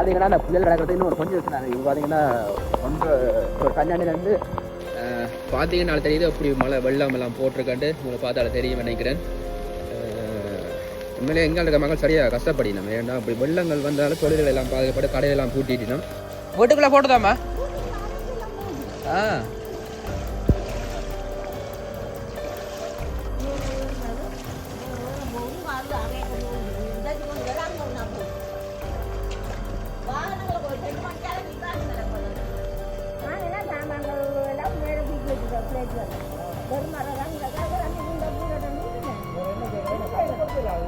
பார்த்தீங்கன்னா அந்த புயல் கிடக்கிறது இன்னும் கொஞ்சம் வச்சுனாங்க இங்கே பார்த்தீங்கன்னா ஒன்று ஒரு கண்ணாடியிலேருந்து பார்த்தீங்கன்னா தெரியுது. அப்படி மழை வெள்ளம் எல்லாம் போட்டிருக்காண்டு. உங்களை பார்த்தால தெரியும் நினைக்கிறேன். உண்மையிலே எங்கே இருக்க மக்கள் சரியாக கஷ்டப்படினோம் ஏன்னா அப்படி வெள்ளங்கள் வந்தாலும் தொழில்கள் எல்லாம் பாதிக்கப்பட்டு கடையெல்லாம் பூட்டிட்டினோம் வீட்டுக்குள்ளே போட்டுதாம்மா? ஆ.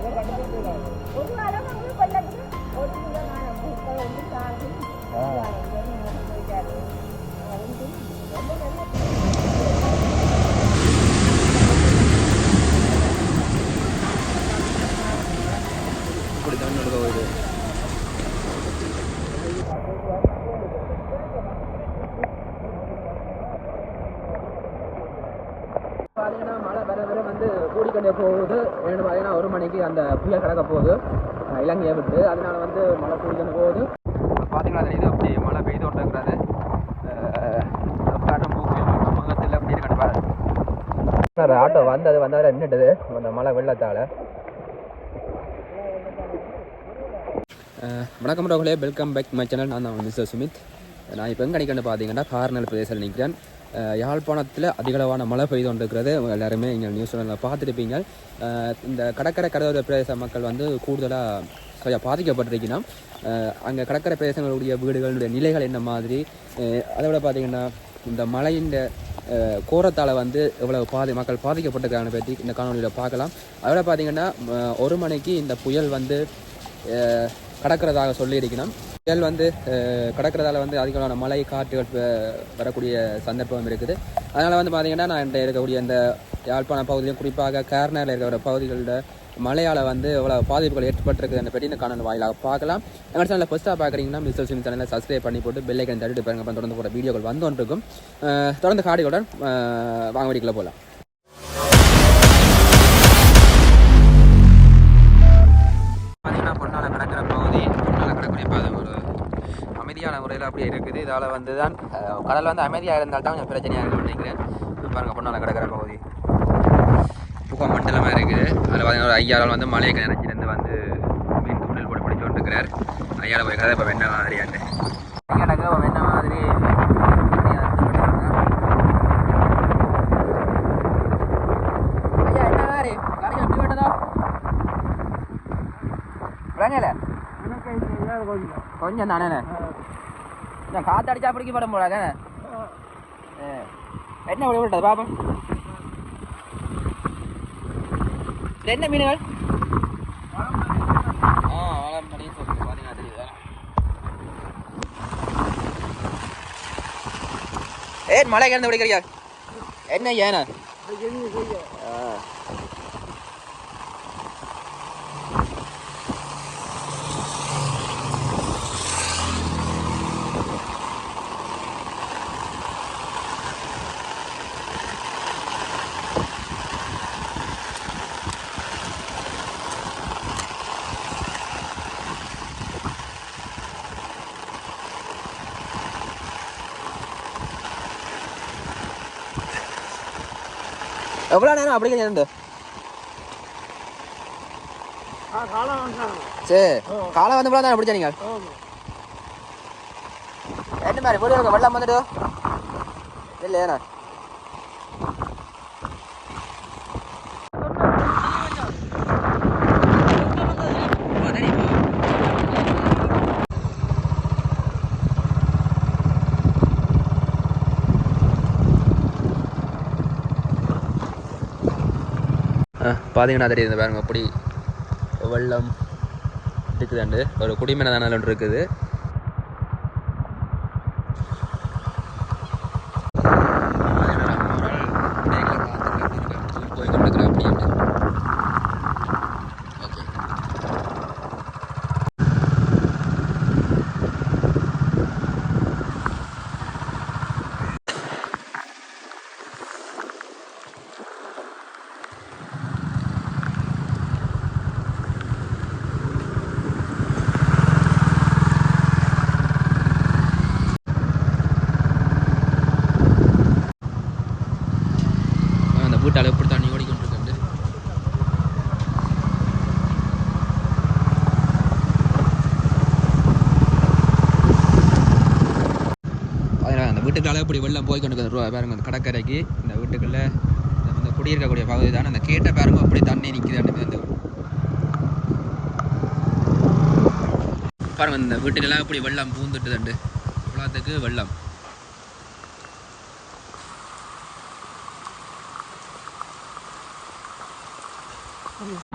ஒரு வாரம் வந்து கொல்லத்துக்கு ஒரு விதமான பூக்கள் வந்து சாதி போயிட்டாரு ரொம்ப நல்ல இப்படி தான் நடக்க இது பார்த்தீங்கன்னா மழை வர வர வந்து கூடிக்கொண்டே போகுது ஏன்னு பார்த்தீங்கன்னா ஒரு மணிக்கு புயல் கிடக்க போகுது. இலங்கையை விட்டு. அதனால வந்து மழை கூடிக்கொண்டு போகுது பார்த்தீங்கன்னா தெரியுது அப்படி மழை பெய்து கொண்டிருக்கிறது. காட்டும் முகத்தில் அப்படி இருக்கான்னு பாரு. ஆட்டோ வந்தது வந்ததில் நின்றுட்டுது. அந்த மழை வெள்ளத்தால். வணக்கம் ரோகலே வெல்கம் பேக் மை சேனல் நான் தான் மிஸ்டர் சுமித். நான் இப்போ எங்கே நிற்கிறேன்னு பார்த்தீங்கன்னா கார்னல் பிரதேசத்தில் நிற்கிறேன் யாழ்ப்பாணத்தில் அதிகளவான மழை பெய்து கொண்டிருக்கிறது. எல்லாருமே இங்கே நியூஸ் சேனலில் பார்த்துருப்பீங்க. இந்த கடற்கரை கடலோர பிரதேச மக்கள் வந்து கூடுதலாக கொஞ்சம் பாதிக்கப்பட்டிருக்கணும் அங்கே கடற்கரை பிரதேசங்களுடைய வீடுகளுடைய நிலைகள் என்ன மாதிரி? அதை விட பார்த்தீங்கன்னா இந்த மழையின் கோரத்தால் வந்து எவ்வளவு பாதி மக்கள் பாதிக்கப்பட்டிருக்காங்க பற்றி இந்த காணொலியில் பார்க்கலாம். அதோட பார்த்தீங்கன்னா ஒரு மணிக்கு இந்த புயல் வந்து கடக்கிறதாக சொல்லியிருக்கணும் புயல் வந்து கடக்கிறதால வந்து அதிகமான மழை காற்றுகள் வரக்கூடிய சந்தர்ப்பம் இருக்குது. அதனால் வந்து பார்த்தீங்கன்னா நான் என்கிட்ட இருக்கக்கூடிய இந்த யாழ்ப்பாண பகுதியிலும் குறிப்பாக கேரளாவில் இருக்கிற பகுதிகளில் மழையால் வந்து எவ்வளோ பாதிப்புகள் ஏற்பட்டிருக்குது அந்த பற்றி இந்த காணொலி வாயிலாக பார்க்கலாம். எங்கள் சேனலில் ஃபஸ்ட்டாக பார்க்குறீங்கன்னா மிஸ்டர் சிம் சேனலை சப்ஸ்கிரைப் பண்ணி போட்டு பெல்லைக்கன் தட்டிட்டு பாருங்க. அப்புறம் தொடர்ந்து போகிற வீடியோக்கள் வந்து கொண்டிருக்கும் தொடர்ந்து காடிகளுடன் வாங்க வீடியோக்குள்ள போகலாம் பார்த்தீங்கன்னா பொன்னால கடற்கிற பகுதி பொன்னால இப்போ அது ஒரு அமைதியான முறையில் அப்படியே இருக்குது. இதால் வந்து தான் கடல் வந்து அமைதியாக இருந்தால் தான் கொஞ்சம் பிரச்சனையாக இருக்குன்னு நினைக்கிறேன். பாருங்கள் பாருங்க பொன்னால பகுதி. புகை மண்டலமாக இருக்குது. அதில் பார்த்தீங்கன்னா ஒரு ஐயாவில் வந்து மலையை நினைச்சிருந்து வந்து மீன் தூண்டில் போட்டு பிடிச்சு கொண்டிருக்கிறார். ஐயாவில் போய் கதை இப்போ வேண்டாம் அறியாண்டு ஐயாடக்கு இப்போ வெண்ண மாதிரி ஐயா என்ன மாதிரி காலையில் எப்படி வெட்டதா விளங்கல கொஞ்சம் தானே நான் காற்று அடிச்சா பிடிக்க படம் போடாங்க என்ன விட விட்டது பாப்பா? இது என்ன மீன்கள்? ஆ வளம்படி சொல்லி பார்த்தீங்கன்னா தெரியுது? ஏன் மழை கிடந்து பிடிக்கிறியா? என்ன ஏனா ஆ எவ்வளோ நேரம் அப்படி இருந்து? சரி. காலை வந்து நேரம் பிடிச்சா நீங்கள்? என்ன மாதிரி வீடு வெள்ளம் வந்துட்டு? இல்லை பார்த்தீங்கன்னா தெரியுது பாருங்கள் அப்படி வெள்ளம் இருக்குதாண்டு ஒரு குடிமனை தானே ஒன்று இருக்குது போய் கொண்டிருக்கிறேன் அப்படி ஓகே வீட்டுக்கால இப்படி வெள்ளம் போய் கொண்டு ரூபா பாருங்க அந்த கடற்கரைக்கு இந்த வீட்டுக்குள்ள இந்த- குடியிருக்கக்கூடிய பகுதி தான். அந்த கேட்ட பாருங்க அப்படி தண்ணி நிற்குது அந்த பாருங்க இந்த வீட்டுக்கெல்லாம் இப்படி வெள்ளம் பூந்துட்டு தண்டு குளத்துக்கு வெள்ளம்.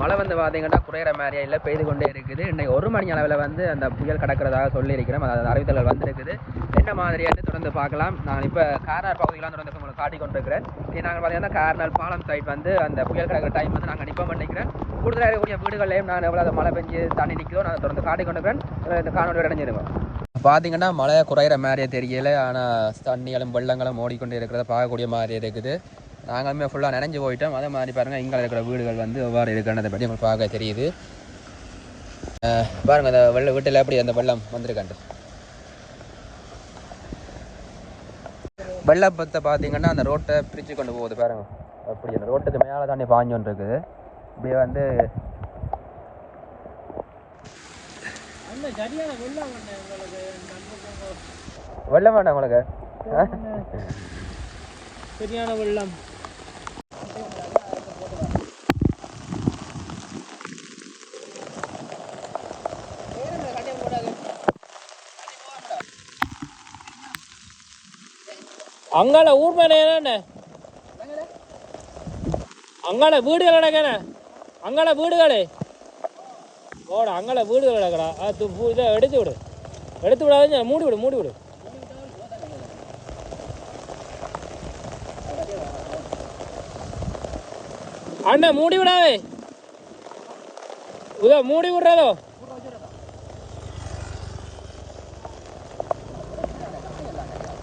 மழை வந்து பார்த்தீங்கன்னா குறையிற மாதிரியா? இல்லை பெய்து கொண்டே இருக்குது. இன்னைக்கு ஒரு மணி அளவில் வந்து அந்த புயல் கடக்கிறதாக சொல்லியிருக்கிறோம். அது அறிவித்தல்கள் வந்திருக்குது. என்ன மாதிரியானு தொடர்ந்து பார்க்கலாம். நான் இப்போ கார்னர் பகுதியெல்லாம் தொடர்ந்து உங்களுக்கு காட்டி கொண்டிருக்கிறேன். இது நாங்கள் பார்த்தீங்கன்னா கார்னர் பாலம் சைட் வந்து அந்த புயல் கடக்கிற டைம் வந்து நாங்கள் நிற்போம் பண்ணிக்கிறேன் கூடுதலாக இருக்கக்கூடிய வீடுகள்லையும் நான் எவ்வளோ மழை பெஞ்சு தண்ணி நிற்கிறோம் நான் தொடர்ந்து காட்டி கொண்டிருக்கிறேன். இந்த காணொலி அடைஞ்சிருக்கோம் பார்த்தீங்கன்னா மழை குறையிற மாதிரியே தெரியல. ஆனால் தண்ணிகளும் வெள்ளங்களும் ஓடிக்கொண்டே இருக்கிறத பார்க்கக்கூடிய மாதிரி இருக்குது. நாங்களுமே ஃபுல்லாக நினைஞ்சு போயிட்டோம். அதே மாதிரி பாருங்கள் இங்கே இருக்கிற வீடுகள் வந்து எவ்வாறு இருக்குன்றதை பற்றி உங்களுக்கு பார்க்க தெரியுது. பாருங்கள் பாருங்க அந்த வெள்ள வீட்டில் எப்படி அந்த வெள்ளம் வந்திருக்காண்டு வெள்ளப்பத்தை பார்த்தீங்கன்னா அந்த ரோட்டை பிரித்து கொண்டு போகுது பாருங்க. அப்படி அந்த ரோட்டுக்கு மேலே தானே பாஞ்சோன்னு இருக்குது இப்படி வந்து வெள்ளம் வேண்டாம் உங்களுக்கு சரியான வெள்ளம். அங்கால ஊர் மேலே என்ன அங்கால வீடுகள் நடக்கண அங்கால வீடுகளே. ஓட அங்கால வீடுகள் நடக்கடா அது இதை எடுத்து விடு. எடுத்து விடாத மூடி விடு மூடி விடு. அண்ணா மூடி விடாவே இதோ மூடி விடுறதோ?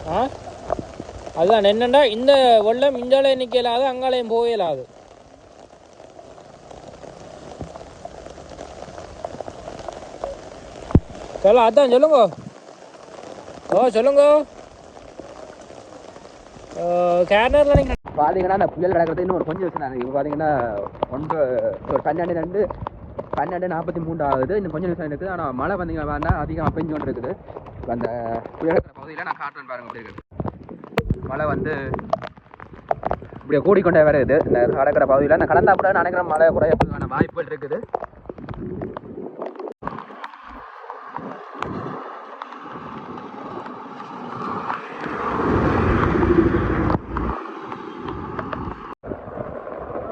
ஆ? அதுதான். என்னென்னா இந்த வெள்ளம் நிற்க நிற்கலாது அங்காலையும் போகலாது. சொல்ல அதான் சொல்லுங்க. ஓ சொல்லுங்க. கேர்னரில் நீங்கள் பார்த்தீங்கன்னா அந்த புயல் கிடக்கிறது இன்னும் ஒரு கொஞ்சம் விஷயம் இப்போ பார்த்தீங்கன்னா ஒன்று ஒரு பன்னெண்டு ரெண்டு பன்னெண்டு நாற்பத்தி மூணு ஆகுது. இன்னும் கொஞ்சம் நிமிஷம் இருக்குது. ஆனால் மழை வந்தீங்கன்னா அதிகமாக பெஞ்சு கொண்டு இருக்குது அந்த புயல் பகுதியில் நான் காட்டுறேன் பாருங்க அப்படி இருக்குது மழை வந்து இப்படியே கூடிக்கொண்டே இருக்குது. இந்த கடற்கரை பகுதியில். நான் கடந்தா கூட நினைக்கிறேன் மழை குறையறதுக்கான வாய்ப்புகள் இருக்குது.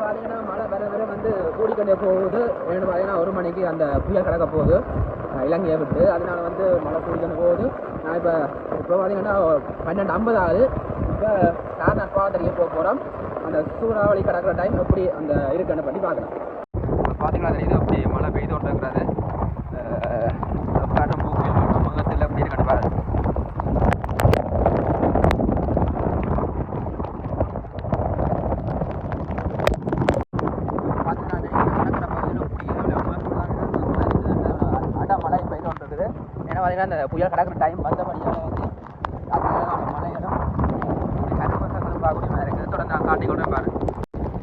பார்த்தீங்கன்னா மழை வந்து கூடிக்கொண்டே போகுது. ரெண்டு பார்த்தீங்கன்னா ஒரு மணிக்கு அந்த புயல் கிடக்க போகுது. இலங்கையை விட்டு. அதனால வந்து மழை கூடிக்கொண்டு போகுது. நான் இப்போ இப்போ பார்த்தீங்கன்னா பன்னெண்டு ஐம்பது ஆகுது. இப்போ கார்னர் தெரிய போக போகிறோம் அந்த சூறாவளி கிடக்கிற டைம் எப்படி அந்த இருக்குன்னு பண்ணி பார்க்கலாம். பார்த்தீங்களா தெரியுது? அப்படி மழை பெய்து கொண்டிருக்கிறது. காட்டும் முகத்தில் எப்படி இருக்குன்னு பாருங்க மழை ஏன்னா பார்த்தீங்கன்னா அந்த புயல் கிடக்கிற டைம் வந்த வந்து மழைகளும் கருப்பசங்களும் பார்க்கக்கூடிய மாதிரி இருக்குது தொடர்ந்து நான் காட்டி கொண்டு பாருங்க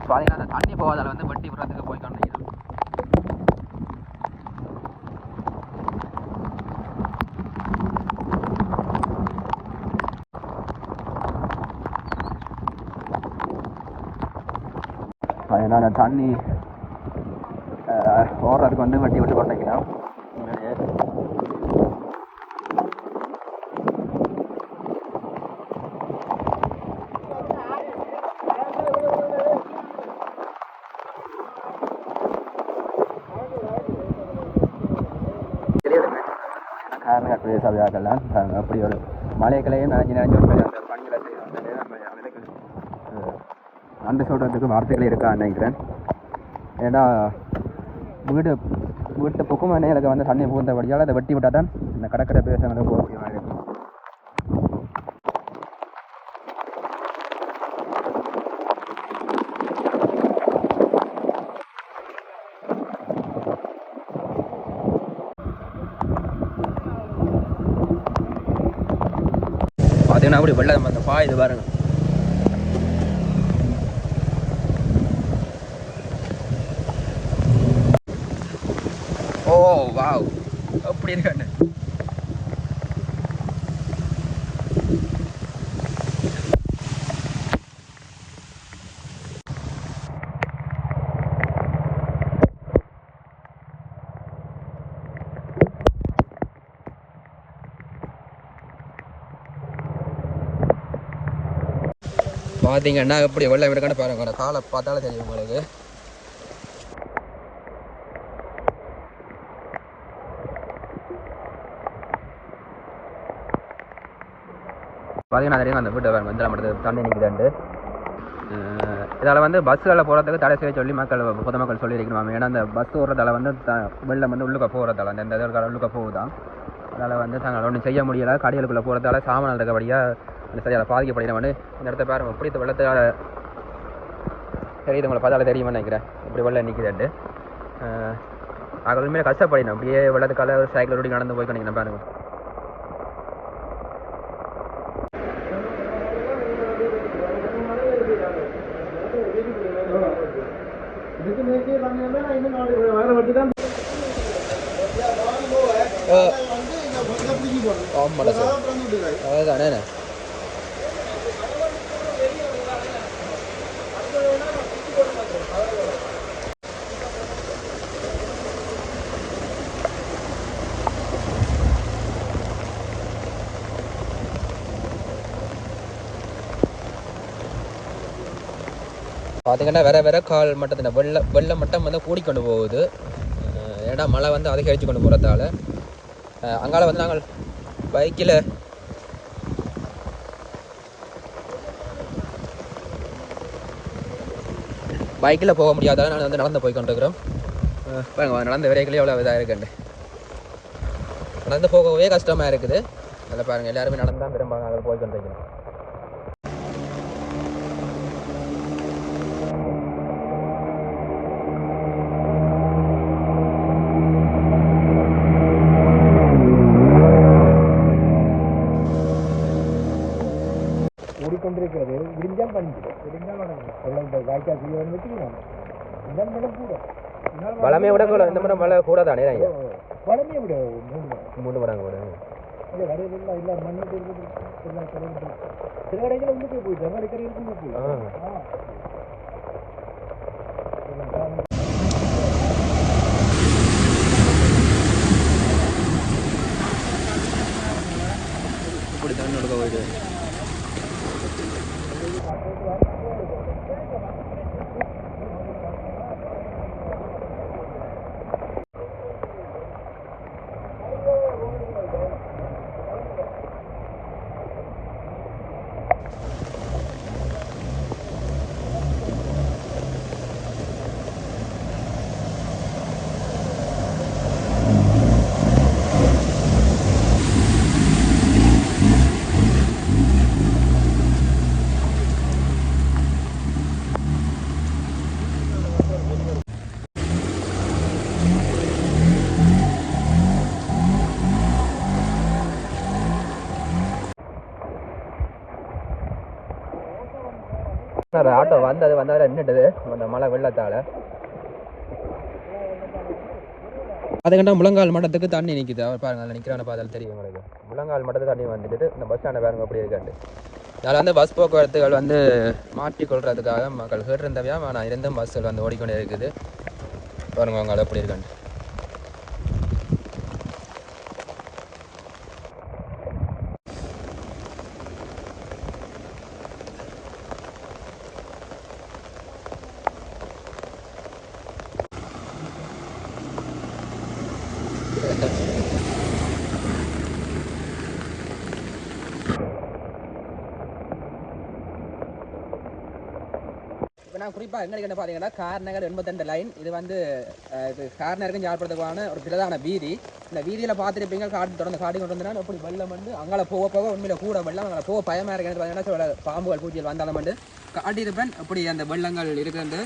பார்த்தீங்கன்னா அந்த தண்ணி போகாதால் வந்து வட்டி விடுறதுக்கு போய் கொண்டிருக்கிறோம் அதனால் அந்த தண்ணி போடுறதுக்கு ஓடுறதுக்கு வந்து வட்டி விட்டு கொண்டிருக்கிறோம். விழாக்கள்லாம் அப்படி ஒரு மலைகளையும் நினைஞ்சு நினைஞ்சு ஒரு அந்த பணிகளை செய்து சொல்கிறதுக்கு வார்த்தைகள் இருக்கா நினைக்கிறேன் ஏன்னா வீடு வீட்டு பொக்கும் எனக்கு வந்து தண்ணி புகுந்தபடியால் அதை வெட்டி விட்டால் தான் இந்த கடற்கரை பிரதேசங்களுக்கு போகக்கூடிய மாதிரி இருக்கும் பார்த்தீங்கன்னா அப்படி வெள்ளம் அந்த பாயுது பாருங்க. Oh wow. அப்படி இருக்காண்டு பார்த்தீங்கன்னா எப்படி வெள்ளம் இருக்கான்னு பாருங்க காலை பார்த்தாலே தெரியும் உங்களுக்கு. பார்த்தீங்கன்னா தெரியும் அந்த வீட்டை வந்து நம்ம தண்ணி நிற்குதாண்டு இதால் வந்து பஸ்ஸுகளில் போகிறதுக்கு தடை செய்ய சொல்லி மக்கள் பொதுமக்கள் சொல்லியிருக்கணும் ஏன்னா அந்த பஸ் ஓடுறதால வந்து த வெள்ளம் வந்து உள்ளுக்க போகிறதால அந்த இந்த இதற்கால உள்ளுக்க போகுதான் அதனால் வந்து தாங்கள் ஒன்றும் செய்ய முடியலை. கடைகளுக்குள்ளே போகிறதால சாமான் இருக்கபடியாக அந்த சரியாக பாதிக்கப்படுகிறவன் இந்த இடத்த பாருங்க இப்படி இந்த வெள்ளத்தால் தெரியுது உங்களை பார்த்தாலே தெரியுமா நினைக்கிறேன். இப்படி வெள்ளம் நிற்குதுண்டு நாங்கள் உண்மையிலே கஷ்டப்படினோம் அப்படியே வெள்ளத்துக்கால சைக்கிள் ஓடி நடந்து போய் பண்ணிக்கணும் பாருங்க. ஆமாம் சார். அதுதானே பார்த்தீங்கன்னா வேற வேற கால் மட்டத்தின வெள்ள வெள்ள மட்டம் வந்து கூடிக்கொண்டு போகுது. ஏன்னா மழை வந்து அதிகரித்து கொண்டு போகிறதால அங்கால வந்து நாங்கள் பைக்கில் பைக்கில் போக முடியாதால நான் வந்து நடந்து போய் கொண்டிருக்கிறோம். பாருங்க நடந்த விரைகளே எவ்வளோ இதாக இருக்குண்டு நடந்து போகவே கஷ்டமாக இருக்குது. அதில் பாருங்கள் எல்லாருமே நடந்து தான் பெரும்பாலும் அதில் போய் கொண்டிருக்கிறோம். வளமே விட கூட இந்த மாதிரி மழை கூட தானே ஐயா வளமே விட மூணு மடம் மூணு மடங்கு கூட. சில கடைகள் உள்ளுக்கு போயிட்டு போயிடு ஆட்டோ வந்தது வந்தது நின்றுட்டது அந்த மழை வெள்ளத்தால். அதுக்கண்டா முழங்கால் மட்டத்துக்கு தண்ணி நிற்கிது அவர் பாருங்க அதில் நிற்கிறான பார்த்தாலும் தெரியும் உங்களுக்கு. முழங்கால் மட்டத்துக்கு தண்ணி வந்துட்டு இந்த பஸ் ஸ்டாண்டை பாருங்க அப்படி இருக்காண்டு அதில் வந்து பஸ் போக்குவரத்துகள் வந்து மாற்றிக்கொள்றதுக்காக மக்கள் கேட்டிருந்தவையா ஆனால் இருந்தும் பஸ்ஸுகள் வந்து ஓடிக்கொண்டே இருக்குது. பாருங்க அவங்க எப்படி இருக்காண்டு இப்போ நான் குறிப்பாக எங்கே என்ன பார்த்தீங்கன்னா கார்நகர் எண்பத்தெண்டு லைன் இது வந்து இது கார்நகருக்கும் ஒரு பிரதான வீதி. இந்த வீதியில் பார்த்துருப்பீங்க காட்டு தொடர்ந்து காட்டி கொண்டு வந்தா எப்படி வெள்ளம் வந்து அங்கே போக போக உண்மையில் கூட வெள்ளம் அங்கே போக பயமாக இருக்கிறது பார்த்தீங்கன்னா பாம்புகள் பூச்சிகள் வந்தாலும் வந்து காட்டியிருப்பேன். இப்படி அந்த வெள்ளங்கள் இருக்கிறது.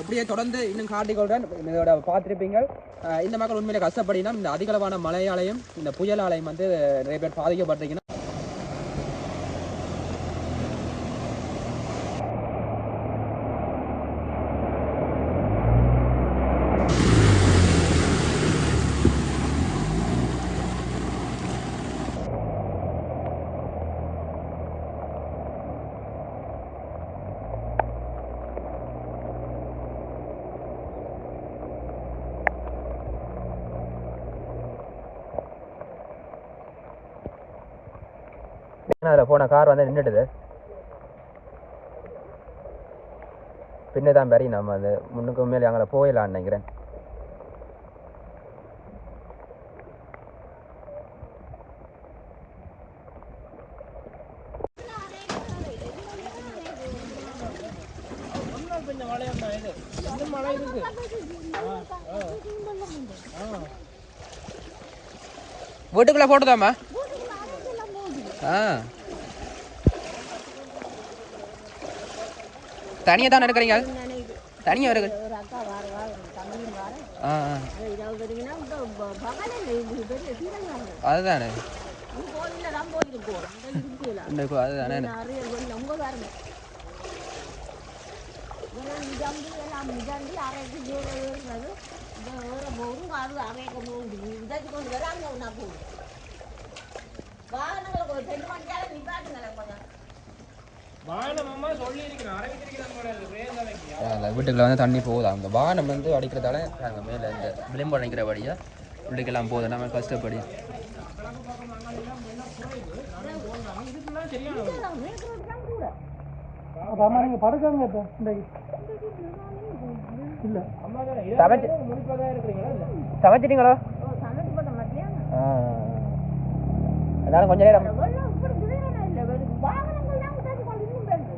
இப்படியே தொடர்ந்து இன்னும் காட்டிக்கொள்றேன். இதோட பார்த்துருப்பீங்க. இந்த மக்கள் உண்மையில கஷ்டப்படினா இந்த அதிகளவான மழையாலையும் இந்த புயலாலையும் வந்து நிறைய பேர் பாதிக்கப்பட்டிருக்கீங்கன்னா அதில் போன கார் வந்து நின்றுட்டுது பின்னே தான் பெரிய நம்ம அது முன்னுக்கு மேலே அங்கே போயிடலான்னு நினைக்கிறேன். வீட்டுக்குள்ள போட்டுதாமா தனியாக தானே இருக்கிறீங்க தனியாக வருது அதுதானே. அதுதானே வெளில உங்க பாருங்க இதெல்லாம் நிஜாம்பி எல்லாம் நிஜாம்பி அரைக்கு ஜோர ஏறுறது இந்த ஏற போகும் அது அரைக்க போகுது இதாச்சு கொண்டு வர அங்கே ஒன்றா போகுது வாகனங்களை ஒரு ரெண்டு மணிக்கால நிப்பாட்டுங்களேன் கொஞ்சம். வாகனம் அம்மா சொல்லி இருக்கிறேன் அரவித்திருக்கிறாங்க போல இருக்கு. பிரேம் தலைக்கு அந்த வீட்டுக்குள்ள வந்து தண்ணி போகுது? அந்த வாகனம் வந்து அடிக்கிறதால அங்கே மேலே இந்த விளிம்பு அடிக்கிறபடியாக உள்ளுக்கெல்லாம் போகுது. நம்ம கஷ்டப்படி. நீங்கள் சமைச்சிட்டீங்களோ ஆ. அதனால கொஞ்ச நேரம்.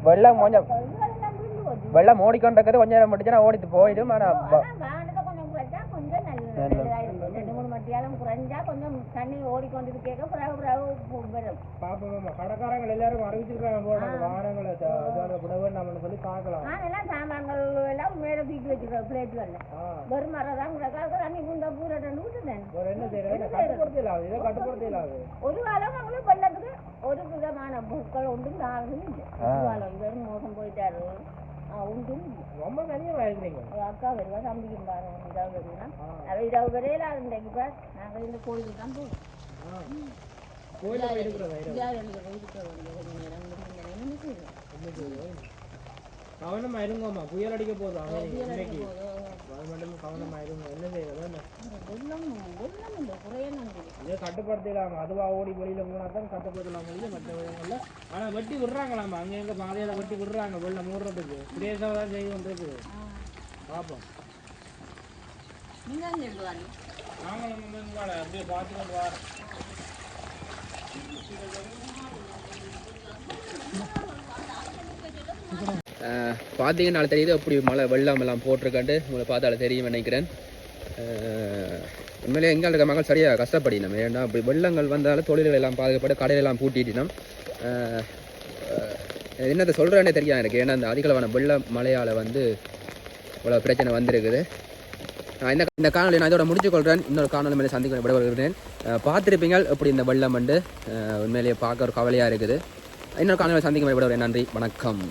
வெள்ளம் கொஞ்சம். வெள்ளம் ஓடிக்கொண்டிருக்கிறது. கொஞ்ச நேரம் முடிச்சுன்னா ஓடிட்டு போயிடும். ஆனால் ஆனா வாகனத்தை கொஞ்சம் குறைச்சா கொஞ்சம் நல்ல நல்லதா இருக்கும் ரெண்டு மூணு மட்டியாலும் குறைஞ்சா கொஞ்சம் தண்ணி ஓடிக்கொண்டு கேட்க பிறகு பிறகு வரும். பாப்போம் கடைக்காரங்க எல்லாரும் அறிவிச்சிருக்காங்க போல. வாகனங்களை இதாக விட வேண்டாம்னு சொல்லி பார்க்கலாம். நாங்கெல்லாம் சாமான்கள் எல்லாம் மேலே தூக்கி வச்சுக்கிறோம் பிளேட்களில் ஆ. வெறும் மரம் தான் கிடக்காது. தண்ணி குண்டா பூரா ரெண்டு விட்டுட்டேன் வேற என்ன செய்யறது? கட்டுப்படுத்த இல்லாது இதை கட்டுப்படுத்த இல்லாது ஒரு காலம் அவங்களுக்கு வெள்ளத்துக்கு ஒரு விதமான பொருட்கள் ஒன்றும் நாங்களும் இல்லை ஒரு காலம் இவரும் மோசம் போயிட்டாரு. இல்லை ரொம்ப இருக்கிறீங்க ஒரு அக்கா வருவா தம்பிக்கும் பாரு இதாக வருவா. அவள் இதாக வரையில இன்றைக்கு பார். நாங்கள் இந்த கோயிலுக்கு தான் போவோம். கோயிலில் போய் இருக்கிறதா வியாழனுக்கு இருக்க வேண்டிய ஒரு நேரம் முடிஞ்ச நேரம் என்ன செய்வோம் கவனமா இருங்கம்மா புயல் அடிக்க போதும் இன்னைக்கு அது மட்டும் கவனமா இருங்க என்ன செய்யறது இதை கட்டுப்படுத்தலாம் அதுவா ஓடி வெளியில போனா தான் கட்டுப்படுத்தலாம் முடியல மற்ற விதங்கள்ல ஆனா வெட்டி விடுறாங்களாமா அங்க எங்க பாதையில வெட்டி விடுறாங்க. வெள்ள மூடுறதுக்கு. சுரேஷா தான் செய்து வந்திருக்கு பார்ப்போம் நாங்களும் அப்படியே பார்த்துக்கிட்டு வாரோம் பார்த்தீங்கன்னால தெரியுது. அப்படி மழை வெள்ளம் எல்லாம் போட்டிருக்காண்டு உங்களை பார்த்தால தெரியும் நினைக்கிறேன். உண்மையிலே எங்கே இருக்க மக்கள் சரியாக கஷ்டப்படினோம் ஏன்னா அப்படி வெள்ளங்கள் வந்தாலும் தொழில்கள் எல்லாம் பாதிக்கப்பட்டு கடையெல்லாம் பூட்டிட்டினோம் என்னத்தை சொல்கிறேன்னே தெரியாது எனக்கு ஏன்னா அந்த அதிகளவான வெள்ள மழையால் வந்து இவ்வளோ பிரச்சனை வந்திருக்குது. நான் இந்த இந்த காணொலி நான் இதோட முடிச்சுக்கொள்கிறேன் இன்னொரு காணொலி மேலே சந்திக்க விட வருகிறேன் அஹ், எப்படி இந்த வெள்ளம் வந்து உண்மையிலேயே பார்க்க ஒரு கவலையாக இருக்குது. இன்னொரு காணொலி சந்திக்க விட நன்றி வணக்கம்.